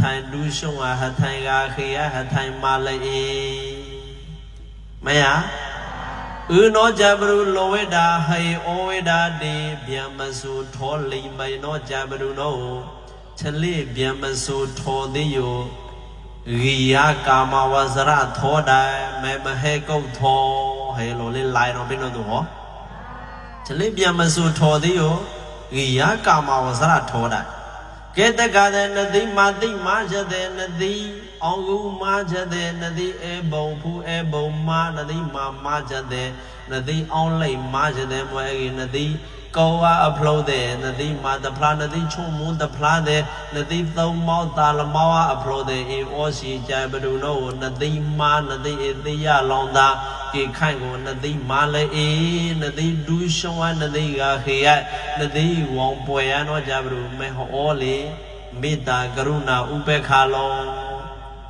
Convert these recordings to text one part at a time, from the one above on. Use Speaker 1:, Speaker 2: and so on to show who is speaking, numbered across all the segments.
Speaker 1: ထိုင်ဒူးရှုံးဟထိုင်ကခေယဟထိုင်မာလေမယဥနောကြဘရုလောဝေဒာဟေဩဝေဒာတိဗျမစုထောလိမ္မေနောကြဘရုနောချလိဗျမစုထောတိယောရိယကာမဝဇရထောဒိုင်မေမဟေကုတ်ထောဟေလိုလေးလိုက်တော့ဘင်းတို့ဟောချလိဗျမစုထောတိယောရိယကာမဝဇရထောဒိုင် ကဲတကတဲ့နတိမာတိမာချတဲ့နတိအောင်ကူမာချတဲ့နတိအေဘုံဖူအေဘုံမာနတိမာမာချတဲ့နတိအောင်လိတ်မာချတဲ့မွဲကြီးနတိ ကောဝအဖလို့တဲ့နတိမာတဖလားနတိချုံမွန်းတဖလားတဲ့နတိသုံးမောတာလမောအဖလို့တဲ့အေဩစီကြဘဒုနောနတိမာနတိအေသိယလောင်တာကေခိုင်ကိုနတိမာလေအေနတိဒူးရှောင်းနတိကခေယနတိဝောင်ပွဲရနောကြဘဒုမေဟောလေမေတ္တာကရုဏာဥပေက္ခလော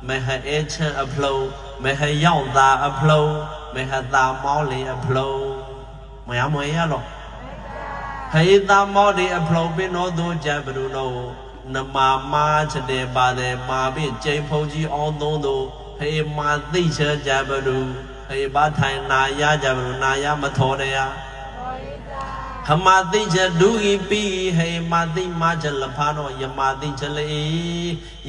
Speaker 1: မဟအေချံအဖလို့မဟရောက်တာအဖလို့မဟတာမောလေအဖလို့မရမရလော ဟေတာမောဒီအဖလုံးပင်တော်သူကြဘရုနောနမမာချက်တဲ့ပါတယ်မာပိကျိန်ဖုန်ကြီးအောင်သုံးသူဟေမာသိချေကြဘရုဟေဘာထိုင်နာရကြဘရုနာရမထောတရား ဟမသိချဒူဟိပိဟေမသိမချလဖာနောယမသိချလေ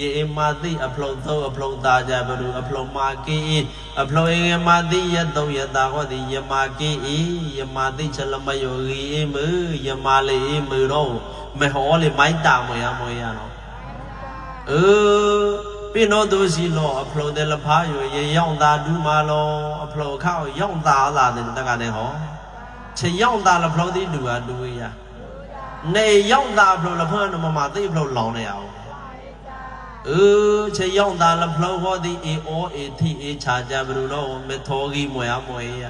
Speaker 1: ယေမသိအဖလုံသောအဖလုံသာကြဘလူအဖလုံမာကိအဖလုံအင်မသိယတုံယတာဟောတိယမကိယမသိချလမယောဂီအမယမလေအမရောမဟောလေမိုင်းတာမယမယနောအေပိနောသူစီလောအဖလုံတယ်လဖာယောယေရောက်သာဒူမာလောအဖလုံခောက်ရောက်သာလာတယ်တကတဲ့ဟော ချင်းရောက်တာလဘလို့ဒီလူကလူရနေရောက်တာဘလို့လဘနမမသိဘလို့လောင်နေရအောင်အချင်းရောက်တာလဘလို့ဟောဒီအေအိုအေတီအေချာကြဘလို့တော့မထောကြီးမွေအမွေရ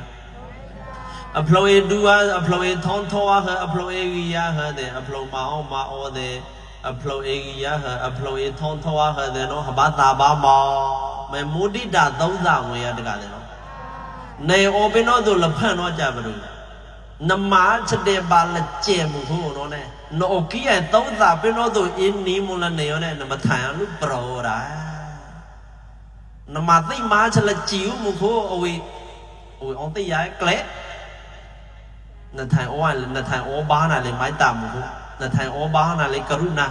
Speaker 1: အဖလိုအေဒူအားအဖလိုအေထုံးထောအားဟအဖလိုအေရီယာဟတဲ့အဖလိုမအောင်မအောတဲ့အဖလိုအေရီယာဟအဖလိုအေထုံးထောအားဟတဲ့နော်ဟဘာတာဘာမောမေမုဒိတာသုံးဆောင်ဝင်ရတကလည်းနော်နေအောပင်တော့သူလဖန့်တော့ကြပါလို့ က်ကျဲမှုဟိုတော့ ਨੇ နော်ကီရဲ့သုံးသာပင်တော့သူအင်းနီမလနေရော ਨੇ နမထိုင်လူပရောရာနမသိမာချက်လက်ကြည့်မှုခိုးအဝေးအဝေးအောင်သိရကလဲနထိုင်ဩဝါနထိုင်ဩဘာနာလေမိုက်တာမှုခိုးနထိုင်ဩဘာနာလေကရုဏာ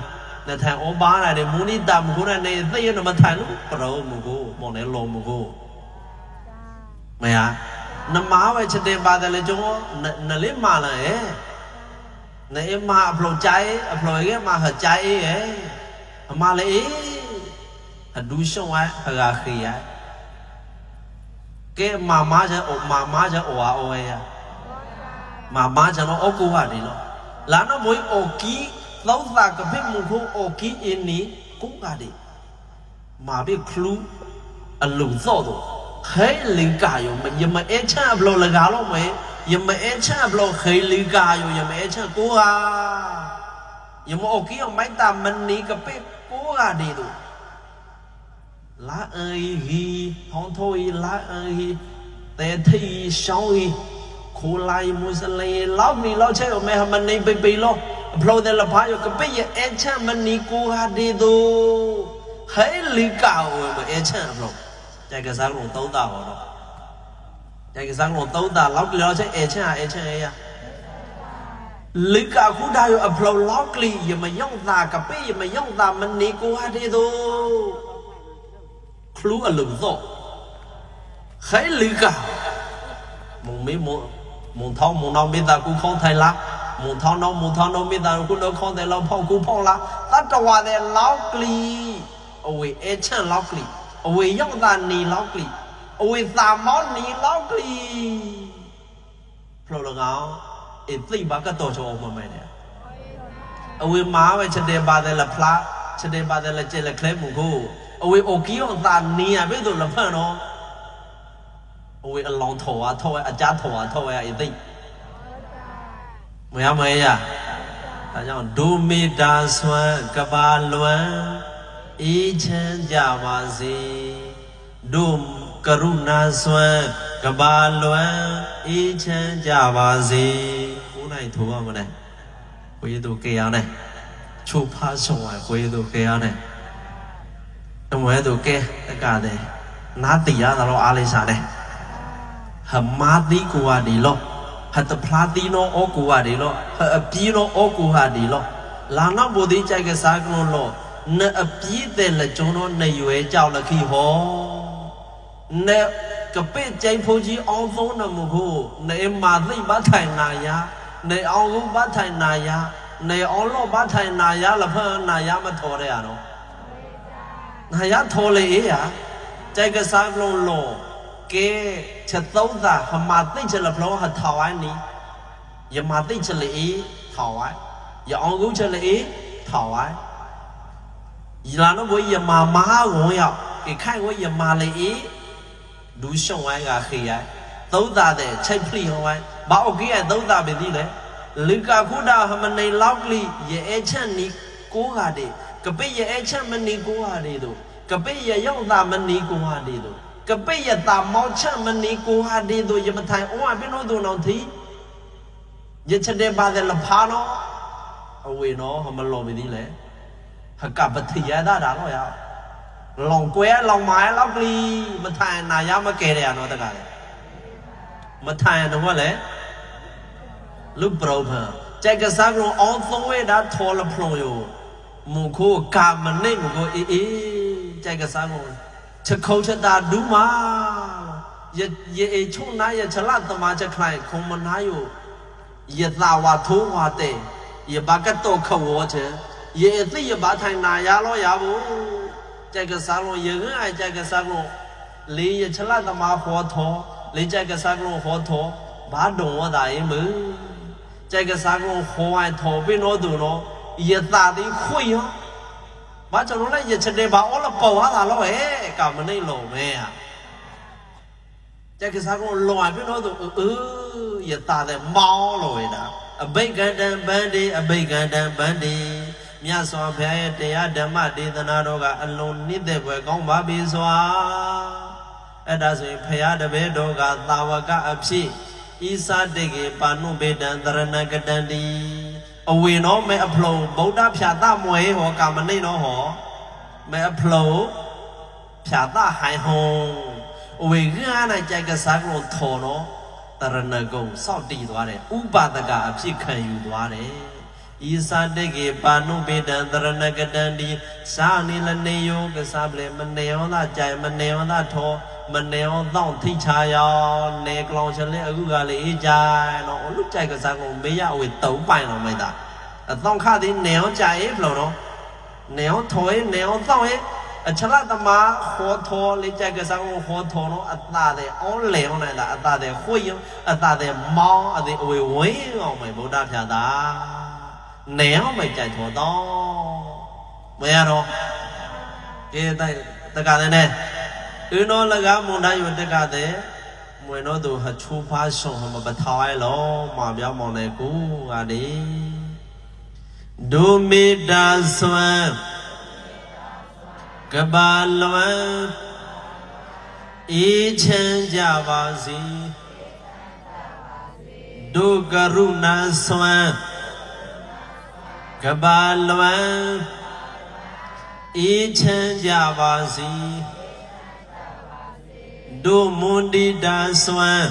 Speaker 1: နထိုင်ဩဘာနာလေမုနိတာမှုခိုးနဲ့သိရနမထိုင်လူပရောမှုခိုးမော်နေလောမှုခိုးမယား နမပဲချက်တင်ပါတယ်လေကျွန်တော်နလေးမာလာရဲ့နေမာအဖလောကြိုင်အဖလောရဲ့မာဟကြိုင်ရဲ့အမလေးအဒူရှုံဝါအဂါခေယကဲမာမာချအမာမာချအဝါအဝဲရမာမာချတော့အကူဟာဒီလောလာ khailinkayo mà nhưng mà em cha blo là gà lo mày nhưng mà em cha blo khailinkayo nhưng mà em cha cố à nhưng mà ok ông mấy ta mình ní cái bếp cố à đi đủ lá ơi hi không thôi lá ơi hi tê thi sau hi khổ lai mua xe lê lão mì lão chơi ở mẹ mình ní bì bì lo blo đây là phải cái bếp giờ em cha mình ní cố à đi đủ khailinkayo mà em cha blo 자기가 상로 떠다 거로 자기가 상로 떠다 럭리로 제 에차 에차 cả lika ku ở yo lóc lockly giờ ma yong ta cà phê, giờ ma yong ta mình ni ku đi de do ở a rộ. Khấy khai cả. Mùng mi mo mùng thau mùng nong mi ta cũng không thấy la mùng thau nong mùng thau nong mi ta cũng đâu không thấy la phong ku phong la ta ta lóc de lockly ai e lóc lockly အဝေရောက်တာနေလောက်ပြီအဝေသာမောင်းနေလောက်ပြီဖလိုလကောင်အစ်သိဘာကတော့ချောမမဲနဲ့အဝေမားပဲချက်တယ်ပါတယ်လဖလားချက်တယ်ပါတယ်လကျက်လကလဲမှုကိုအဝေအိုကီယောသာနေရပြီဆိုလဖန်တော့အဝေအလောင်းထော်ဝါထော်ဝါအကြထော်ဝါထော်ဝါအစ်သိမရမရဒါကြောင့်ဒိုမီတာဆွမ်းကဘာလွမ်း အေးချမ်းကြပါစေတို့ကရုဏာစွမ်းကဘာလွမ်းအေးချမ်းကြပါစေကိုယ်နိုင်ထိုးပါမလဲဝေးသူကေရနဲ့ချိုဖားဆောင်ဝဲဝေးသူကေရနဲ့တမွဲသူကဲတကတဲ့နာတိရတာတော့အားလေးစားတယ်ဟမာတိကိုဟာဒီလောဟတ်တဖလာတီနောဩကိုဟာဒီလောဟအပီးနောဩကိုဟာဒီလောလာနာဘုဒိကြိုက်ကစားကလုံးလော နဲ့အပြည့်တဲ့လက်ကျွန်တော်နဲ့ရွယ်ကြောက်လက်ခီဟောနဲ့ကပိကျိုင်ဖူကြီးအောင်ဆုံးနမဟုနေမာသိမထိုင်နာယာနေအောင်လုံးမထိုင်နာယာနေအောင်လုံးမထိုင်နာယာလဖန်နာယာမထော်တဲ့ရတော့နာယာထော်လေအေးရကြိုက်ကစားလုံးလုံးကဲချက်သုံးသာဟမသိချက်လဖလုံးဟထော်ဝိုင်းနီယမသိချက်လေအေးထော်ဝိုင်းရအောင်ကုချက်လေအေးထော်ဝိုင်း လာနဘယမာမဟာဝုံရောက်ေခိုင်ဝယမာလေအေးဒူးရှုံဝိုင်းကခေယသုံးသာတဲ့ချိတ်ဖလီဟောဝိုင်းဘာအိုကေရသုံးသာပဲဒီလေလူကခုဒဟမနေလောက်ကလီယေအချက်နီကိုဟာတဲ့ကပိယေအချက်မနီကိုဟာတဲ့တို့ကပိယရောက်တာမနီကိုဟာဒီတို့ကပိယတာမောက်ချက်မနီကိုဟာဒီတို့ယမထိုင်ဩဝပြင်းတို့တို့နောင်သီယချက်တဲ့ပါတဲ့လဖာနောအဝေနောဟမလောမီဒီလေ ဟကပတိယတာဒါတော့ရလောင်ကွဲလောင်မာလောက်ကလီမထိုင်နာရမကဲတဲ့ရတော့တကလည်းမထိုင်တော့လည်းလူပရောဖန်ကြိုက်ကစားကလုံးအောင်သုံးဝဲတာထော်လဖလုံယမုခိုကာမနိမကိုအေးအေးကြိုက်ကစားကုန်ချက်ခုံချက်တာဒူးမာရရအချုံနာရချလသမာချက်ခိုင်ခုံမနာယရသာဝထိုးဝတဲ့ရဘကတောခဝောချက် 也这一把太难压了呀不，这个沙龙也很爱这个沙龙，你也吃了他妈活头，你这个沙龙活头，把动我大爷们，这个沙龙活完头被我走了，也咋的亏呀？把这种来也吃的把我了包下他了哎，干么那老妹呀？这个啥工乱被我走，呃，也打的毛了喂的，a big and dandy, a big and dandy。 ဟာတက်ကစားကိုလွန်ပြတော့သူအူရတာတဲ့မောင်းလို့ရတာအဘိကတံဗန္ဒီအဘိကတံဗန္ဒီမြတ်စွာဘုရားရဲ့တရားဓမ္မဒေသနာတော်ကအလုံးနှစ်သက်ွယ်ကောင်းပါပြီစွာအဲ့ဒါဆိုရင်ဘုရားတပည့်တော်ကသာဝကအဖြစ်ဤစာတေကေပါဏုဘေတံတရဏကတံတိအဝေနောမဲအဖလုံဗုဒ္ဓဖြာသမွေဟောကာမနိနောဟောမဲအဖလုံဖြာတဟိုင်ဟောအဝေကနာကြိုက်ကစားကလို့ထော်တော့တရဏဂုံစောက်တည်သွားတယ်ဥပါဒကအဖြစ်ခံယူသွားတယ် ဤစာတေကေပါဏုဘေတံတရဏကတံတိသာနိလနေယောကစားပလေမနေယောသာကြိုင်မနေယောသာထောမနေယောသောထိချာယောနေကလောင်ချလေအခုကလေအေးကြိုင်တော့အလူကြိုက်ကစားကုန်မေးရဝေတုံးပိုင်တော့မိုက်တာအသောခသည်နေယောကြိုင်ဖလို့တော့နေယောထော်နေယောသောရဲ့အချလတမဟောထောလေကြိုက်ကစားကုန်ဟောထောတော့အသာတဲ့အောင်းလေအောင်လိုက်တာအသာတဲ့ခွေယအသာတဲ့မောင်းအသေးအဝေဝင်းအောင်မို့ဗုဒ္ဓဖြာတာ နေယောမိုက်ကြိုက်ထောတော့မရတော့ကဲတိုက်တကလည်းနဲ့ဥနောလကမွန်တိုင်းယတကတဲ့မွေနောသူဟချူဖာရှုံဟမပထောင်းဲလောမပြောင်းမောင်လေကိုကလေဒုမေတ္တာဆွမ်းကဘာလွန်အေးချမ်းကြပါစေဒုကရုဏာဆွမ်း ကဘာလွန်အေးချမ်းကြပါစေဒုမွန်တိတာစွမ်း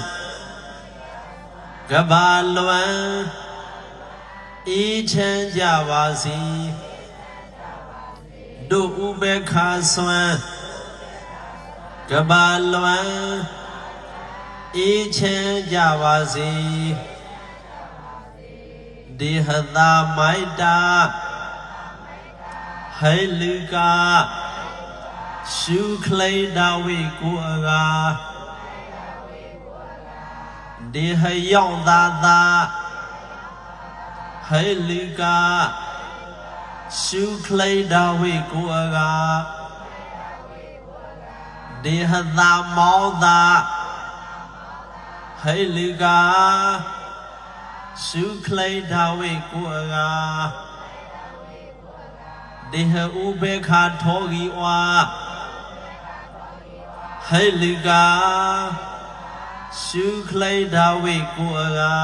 Speaker 1: ကဘာလွန်အေးချမ်းကြပါစေဒုဥပေက္ခစွမ်းကဘာလွန်အေးချမ်းကြပါစေ ဒေဟတာမိုက်တာဟိလူကာရှုခလိတာဝိကိုအကာဒေဟယောင်သာသာဟိလိကာရှုခလိတာဝိကိုအကာဒေဟသာမောသာဟိလိကာ ရှုခလိတာဝိကိုအကာဒေဟဥပေခါထောဂီဝါဟိလိကာရှုခလိဒါဝိကိုအကာ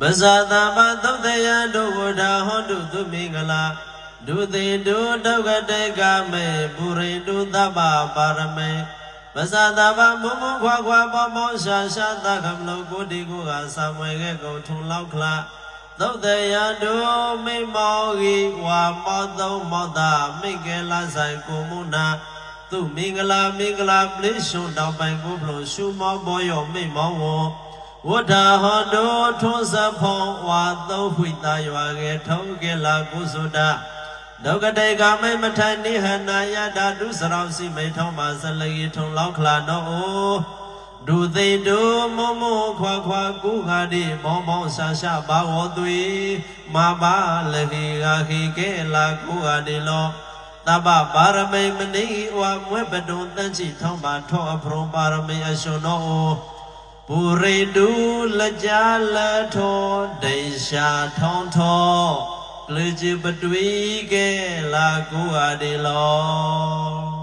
Speaker 1: ပဇာတမသုတ်တယဒုဝဒဟောတုသူမင်္ဂလာဒုတိတုဒုက္ကတေကမေပုရိတုသဗ္ဗပါရမေ ပဇာတဗမုံမုံခွာခွာပေါပေါရှာရှာသကမလုံးကိုတိကိုကဆံမွေခဲ့ကုန်ထုံလောက်ခလာသုတ်တယံတို့မိမောဂီဝါမောသုံးမောတာမိကေလာဆိုင်ကိုမုနာသူမင်္ဂလာမင်္ဂလာပလိရှုံတောင်ပိုင်ကိုဖလို့ရှုမောဘောယောမိမောဝောဝဋ္ဌာဟောတုထုံးစဖုံဝါသုံးဝိတာရွာကဲထုံးကေလာကုသုဒ ဒုက္ကတေကမိမထိုင်နိဟနာယတာဒုစရောစီမိထုံးပါဇလီထုံလောက်ခလာနောဒုသိတုမုံမုံခွာခွာကုခာတိမောမောဆာရှဘာဝသွေမာဘာလခိဂါခိကေလာကုခာတိလောတပ္ပပါရမိမဏိဝမွဲ့ပတုံတန့်ချီထောင်းပါထောအဖရုံပါရမိအရှင်နောပုရိတုလကြလထောဒိရှာထောင်းထော လေจิပတွီကဲလာကိုဟာဒီလော